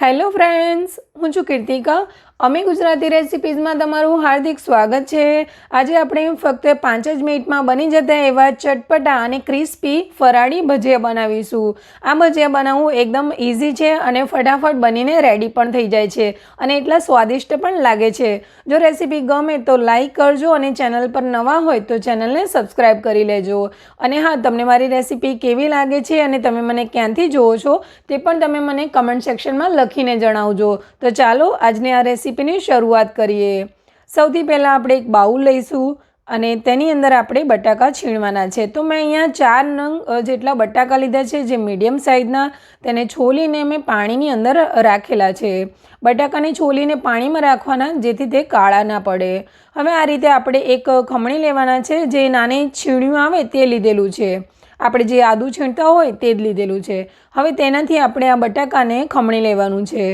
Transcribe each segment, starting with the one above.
Hello friends હું છું કીર્તિકા. અમે ગુજરાતી રેસિપીઝમાં તમારું હાર્દિક સ્વાગત છે. આજે આપણે ફક્ત પાંચ જ મિનિટમાં બની જતા એવા ચટપટા અને ક્રિસ્પી ફરાળી ભજીયા બનાવીશું. આ ભજીયા બનાવવું એકદમ ઇઝી છે અને ફટાફટ બનીને રેડી પણ થઈ જાય છે અને એટલા સ્વાદિષ્ટ પણ લાગે છે. જો રેસિપી ગમે તો લાઈક કરજો અને ચેનલ પર નવા હોય તો ચેનલને સબસ્ક્રાઈબ કરી લેજો. અને હા, તમને મારી રેસિપી કેવી લાગે છે અને તમે મને ક્યાંથી જુઓ છો તે પણ તમે મને કમેન્ટ સેક્શનમાં લખીને જણાવજો. તો ચાલો, આજની આ રેસિપીની શરૂઆત કરીએ. સૌથી પહેલાં આપણે એક બાઉલ લઈશું અને તેની અંદર આપણે બટાકા છીણવાના છે. તો મેં અહીંયા ચાર નંગ જેટલા બટાકા લીધા છે, જે મીડિયમ સાઇઝના, તેને છોલીને મેં પાણીની અંદર રાખેલા છે. બટાકાને છોલીને પાણીમાં રાખવાના, જેથી તે કાળા ના પડે. હવે આ રીતે આપણે એક ખમણી લેવાના છે, જે નાની છીણ્યું આવે તે લીધેલું છે. આપણે જે આદું છીણતા હોય તે જ લીધેલું છે. હવે તેનાથી આપણે આ બટાકાને ખમણી લેવાનું છે.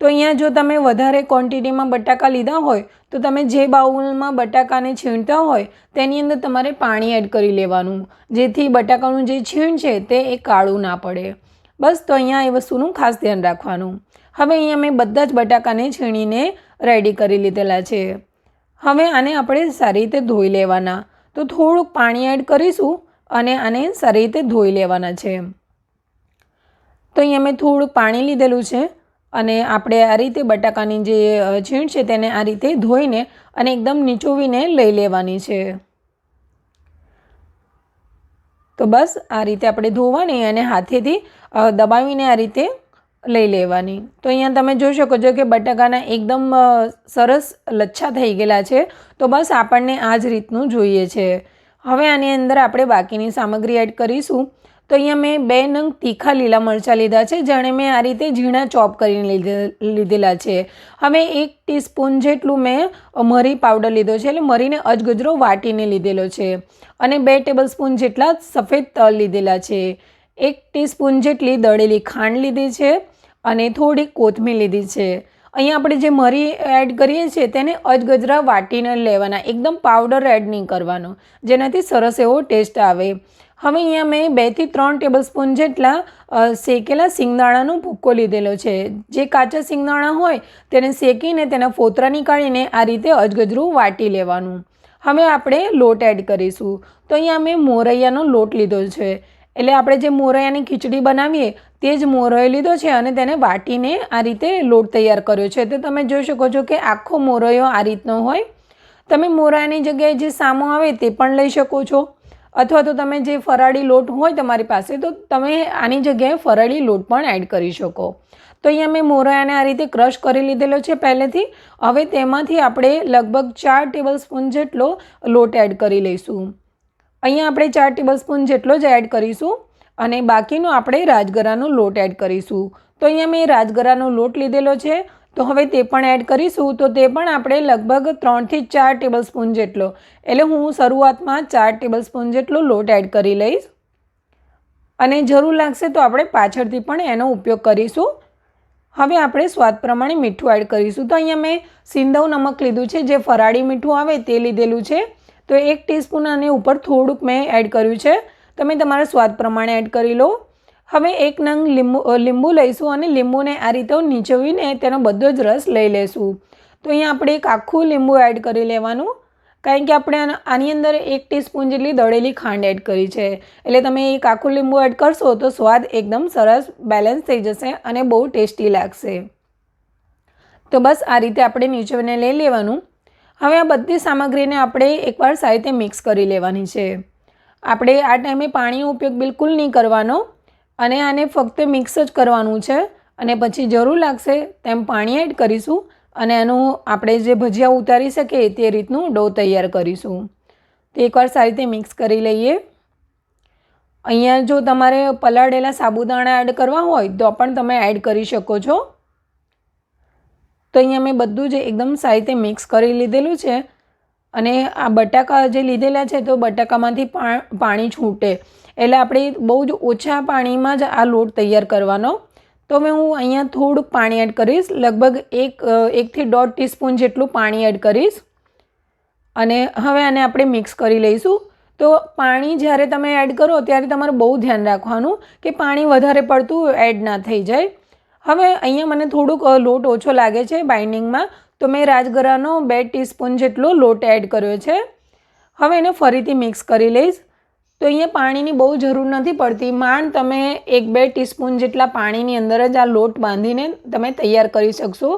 તો અહીંયા જો તમે વધારે ક્વોન્ટિટીમાં બટાકા લીધા હોય, તો તમે જે બાઉલમાં બટાકાને છીણતા હોય, તેની અંદર તમારે પાણી એડ કરી લેવાનું. જેથી બટાકાનું જે છીણ છે, તે એ કાળું ના પડે. બસ, તો અહીંયા એ વસ્તુનું ખાસ ધ્યાન રાખવાનું. હવે અહીંયા મેં બધા જ બટાકાને છીણીને રેડી કરી લીધેલા છે. હવે આને આપણે સારી રીતે ધોઈ લેવાના. તો થોડુંક પાણી એડ કરીશું અને આને સારી રીતે ધોઈ લેવાના છે. તો અહીંયા મેં થોડુંક પાણી લીધેલું છે. અને આપણે આ રીતે બટાકાની જે છીણ છે તેને આ રીતે ધોઈને અને એકદમ નીચોવીને લઈ લેવાની છે. તો બસ આ રીતે આપણે ધોવાની અને હાથેથી દબાવીને આ રીતે લઈ લેવાની. તો અહીંયા તમે જોઈ શકો છો કે બટાકાના એકદમ સરસ લચ્છા થઈ ગયેલા છે. તો બસ આપણને આ જ રીતનું જોઈએ છે. હવે આની અંદર આપણે બાકીની સામગ્રી એડ કરીશું. તો અહીંયા મેં બે નંગ તીખા લીલા મરચાં લીધા છે, જાણે મેં આ રીતે ઝીણા ચોપ કરીને લીધે, લીધેલા છે. હવે એક ટીસ્પૂન જેટલું મેં મરી પાવડર લીધો છે, એટલે મરીને અજગજરો વાટીને લીધેલો છે. અને બે ટેબલ સ્પૂન જેટલા સફેદ તલ લીધેલા છે. એક ટીસ્પૂન જેટલી દળેલી ખાંડ લીધી છે અને થોડી કોથમીર લીધી છે. અહીંયા આપણે જે મરી એડ કરીએ છીએ તેને અજગજરા વાટીને લેવાના, એકદમ પાવડર એડ નહીં કરવાનો, જેનાથી સરસ એવો ટેસ્ટ આવે. હવે અહીંયા મેં બેથી ત્રણ ટેબલ સ્પૂન જેટલા શેકેલા સિંગદાણાનો ભૂક્કો લીધેલો છે. જે કાચા સિંગદાણા હોય તેને શેકીને તેના ફોતરા નીકાળીને આ રીતે અજગજરું વાટી લેવાનું. હવે આપણે લોટ એડ કરીશું. તો અહીંયા મેં મોરૈયાનો લોટ લીધો છે. એટલે આપણે જે મોરૈયાની ખીચડી બનાવીએ તે જ મોરૈયો લીધો છે અને તેને વાટીને આ રીતે લોટ તૈયાર કર્યો છે. તો તમે જોઈ શકો છો કે આખો મોરયો આ રીતનો હોય. તમે મોરાની જગ્યાએ જે સામો આવે તે પણ લઈ શકો છો. અથવા તો તમે જે ફરાળી લોટ હોય તમારી પાસે, તો તમે આની જગ્યાએ ફરાળી લોટ પણ એડ કરી શકો. તો અહીંયા મેં મોરાયાને આ રીતે ક્રશ કરી લીધેલો છે પહેલેથી. હવે તેમાંથી આપણે લગભગ ચાર ટેબલ સ્પૂન જેટલો લોટ એડ કરી લઈશું. અહીંયા આપણે ચાર ટેબલ સ્પૂન જેટલો જ એડ કરીશું. અને બાકીનો આપણે રાજગરાનો લોટ એડ કરીશું. તો અહીંયા મેં રાજગરાનો લોટ લીધેલો છે. તો હવે તે પણ એડ કરીશું. તો તે પણ આપણે લગભગ ત્રણથી ચાર ટેબલ સ્પૂન જેટલો. એટલે હું શરૂઆતમાં ચાર ટેબલ સ્પૂન જેટલો લોટ એડ કરી લઈશ. અને જરૂર લાગશે તો આપણે પાછળથી પણ એનો ઉપયોગ કરીશું. હવે આપણે સ્વાદ પ્રમાણે મીઠું એડ કરીશું. તો અહીંયા મેં સિંધવ નમક લીધું છે, જે ફરાળી મીઠું આવે તે લીધેલું છે. તો એક ટીસ્પૂન અને ઉપર થોડુંક મેં એડ કર્યું છે. તમે તમારા સ્વાદ પ્રમાણે એડ કરી લો. હવે એક નંગ લીંબુ લીંબુ લઈશું અને લીંબુને આ રીતે નીચવીને તેનો બધો જ રસ લઈ લઈશું તો અહીંયા આપણે એક આખું લીંબુ એડ કરી લેવાનું. કારણ કે આપણે આની અંદર એક ટીસ્પૂન જેટલી દળેલી ખાંડ એડ કરી છે. એટલે તમે એક આખું લીંબુ એડ કરશો તો સ્વાદ એકદમ સરસ બેલેન્સ થઈ જશે અને બહુ ટેસ્ટી લાગશે. તો બસ આ રીતે આપણે નીચવીને લઈ લેવાનું. હવે આ બધી સામગ્રીને આપણે એકવાર સારી રીતે મિક્સ કરી લેવાની છે. આપણે આ ટાઈમે પાણીનો ઉપયોગ બિલકુલ નહીં કરવાનો અને આને ફક્ત મિક્સ જ કરવાનું છે અને પછી જરૂર લાગશે તેમ પાણી એડ કરીશું અને એનું આપણે જે ભજીયા ઉતારી શકીએ તે રીતનું ડો તૈયાર કરીશું. તો એકવાર સારી રીતે મિક્સ કરી લઈએ. અહીંયા જો તમારે પલાળેલા સાબુદાણા એડ કરવા હોય તો પણ તમે એડ કરી શકો છો. તો અહીંયા મેં બધું જ એકદમ સારી રીતે મિક્સ કરી લીધેલું છે. અને આ બટાકા જે લીધેલા છે તો બટાકામાંથી પાણી છૂટે. એટલે આપણે બહુ જ ઓછા પાણીમાં જ આ લોટ તૈયાર કરવાનો. તો હવે હું અહીંયા થોડુંક પાણી એડ કરીશ. લગભગ એક, એકથી દોઢ ટીસ્પૂન જેટલું પાણી એડ કરીશ. અને હવે આને આપણે મિક્સ કરી લઈશું. તો પાણી જ્યારે તમે એડ કરો ત્યારે તમારે બહુ ધ્યાન રાખવાનું કે પાણી વધારે પડતું એડ ના થઈ જાય. હવે અહીંયા મને થોડુંક લોટ ઓછો લાગે છે બાઇન્ડિંગમાં. તો મેં રાજગરાનો બે ટીસ્પૂન જેટલો લોટ એડ કર્યો છે. હવે એને ફરીથી મિક્સ કરી લઈશ. તો અહીંયા પાણીની બહુ જરૂર નથી પડતી. માંડ તમે એક બે ટીસ્પૂન જેટલા પાણીની અંદર જ આ લોટ બાંધીને તમે તૈયાર કરી શકશો.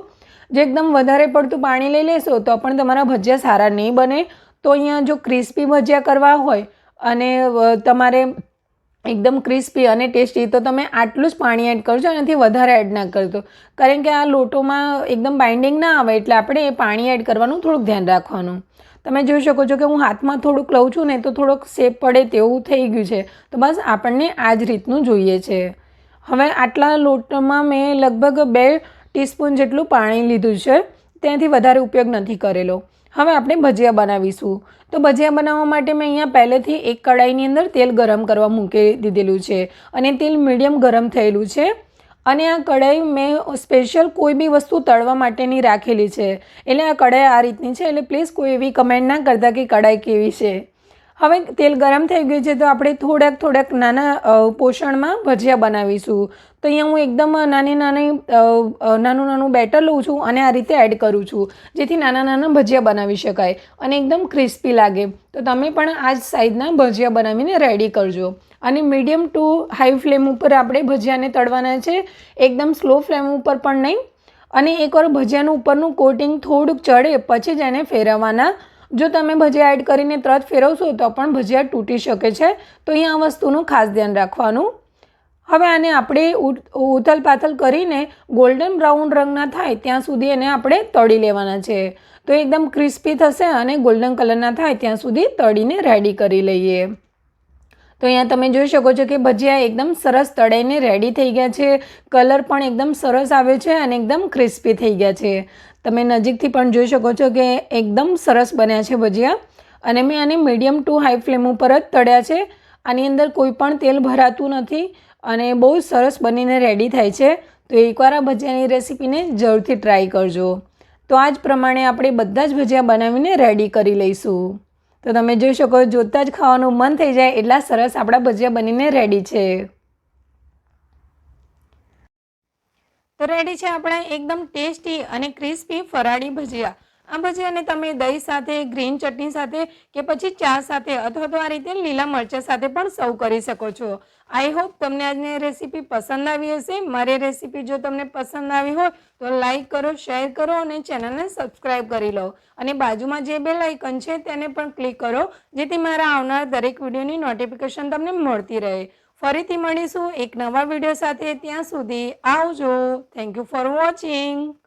જે એકદમ વધારે પડતું પાણી લઈ લેશો તો પણ તમારા ભજીયા સારા નહીં બને. તો અહીંયા જો ક્રિસ્પી ભજીયા કરવા હોય અને તમારે એકદમ ક્રિસ્પી અને ટેસ્ટી તો તમે આટલું જ પાણી એડ કરજો એનાથી વધારે એડ ના કરજો. કારણ કે આ લોટોમાં એકદમ બાઇન્ડિંગ ના આવે એટલે આપણે એ પાણી એડ કરવાનું થોડુંક ધ્યાન રાખવાનું. તમે જોઈ શકો છો કે હું હાથમાં થોડુંક લઉં છું ને તો થોડોક શેપ પડે તેવું થઈ ગયું છે. તો બસ આપણને આ જ રીતનું જોઈએ છે. હવે આટલા લોટમાં મેં લગભગ બે ટીસ્પૂન જેટલું પાણી લીધું છે. ત્યાંથી વધારે ઉપયોગ નથી કરેલો. હવે આપણે ભજીયા બનાવીશું. તો ભજીયા બનાવવા માટે મેં અહીંયા પહેલેથી એક કડાઈની અંદર તેલ ગરમ કરવા મૂકી દીધેલું છે અને તેલ મીડિયમ ગરમ થયેલું છે. અને આ કઢાઈ મેં સ્પેશિયલ કોઈ બી વસ્તુ તળવા માટેની રાખેલી છે. એટલે આ કઢાઈ આ રીતની છે. એટલે પ્લીઝ કોઈ એવી કમેન્ટ ના કરતા કે કઢાઈ કેવી છે. હવે તેલ ગરમ થઈ ગયું છે તો આપણે થોડાક થોડાક નાના પોષણમાં ભજીયા બનાવીશું. તો અહીંયા હું એકદમ નાની નાની નાનું નાનું બેટર લઉં છું અને આ રીતે એડ કરું છું, જેથી નાના નાના ભજીયા બનાવી શકાય અને એકદમ ક્રિસ્પી લાગે. તો તમે પણ આ જ સાઈઝના ભજીયા બનાવીને રેડી કરજો. અને મીડિયમ ટુ હાઈ ફ્લેમ ઉપર આપણે ભજીયાને તળવાના છે. એકદમ સ્લો ફ્લેમ ઉપર પણ નહીં. અને એકવાર ભજીયાનું ઉપરનું કોટિંગ થોડુંક ચડે, પછી જ એને ફેરવવાના જો તમે ભજીયા એડ કરીને તરત ફેરવશો તો પણ ભજીયા તૂટી શકે છે. તો અહીંયા આ વસ્તુનું ખાસ ધ્યાન રાખવાનું. હવે આને આપણે ઉથલ પાથલ કરીને ગોલ્ડન બ્રાઉન રંગના થાય ત્યાં સુધી એને આપણે તળી લેવાના છે. તો એકદમ ક્રિસ્પી થશે અને ગોલ્ડન કલરના થાય ત્યાં સુધી તળીને રેડી કરી લઈએ. તો અહીંયા તમે જોઈ શકો છો કે ભજીયા એકદમ સરસ તળાઈને રેડી થઈ ગયા છે. કલર પણ એકદમ સરસ આવ્યો છે અને એકદમ ક્રિસ્પી થઈ ગયા છે. તમે નજીકથી પણ જોઈ શકો છો કે એકદમ સરસ બન્યા છે ભજીયા. અને મેં આને મીડિયમ ટુ હાઈ ફ્લેમ ઉપર જ તળ્યા છે. આની અંદર કોઈ પણ તેલ ભરાતું નથી અને બહુ સરસ બનીને રેડી થાય છે. તો એકવાર આ ભજીયાની રેસીપીને જરૂરથી ટ્રાય કરજો. તો આ જ પ્રમાણે આપણે બધા જ ભજીયા બનાવીને રેડી કરી લઈશું. તો તમે જોઈ શકો જોતાં જ ખાવાનું મન થઈ જાય એટલા સરસ આપણા ભજીયા બનીને રેડી છે. તો રેડી છે આપણા એકદમ ટેસ્ટી અને ક્રિસ્પી ફરાળી ભજીયા. આ ભજીયાને તમે દહીં સાથે ગ્રીન ચટણી સાથે કે પછી ચા સાથે અથવા તો આ રીતે લીલા મરચાં સાથે પણ સર્વ કરી શકો છો. આઈ હોપ તમને આજની રેસીપી પસંદ આવી હશે. મારી રેસીપી જો તમને પસંદ આવી હોય તો લાઈક કરો શેર કરો અને ચેનલને સબસ્ક્રાઈબ કરી લો. અને બાજુમાં જે બે લાઇકન છે તેને પણ ક્લિક કરો, જેથી મારા આવનાર દરેક વિડીયોની નોટિફિકેશન તમને મળતી રહે. ફરીથી મળીશું એક નવા વીડિયો સાથે ત્યાં સુધી આવજો. Thank you for watching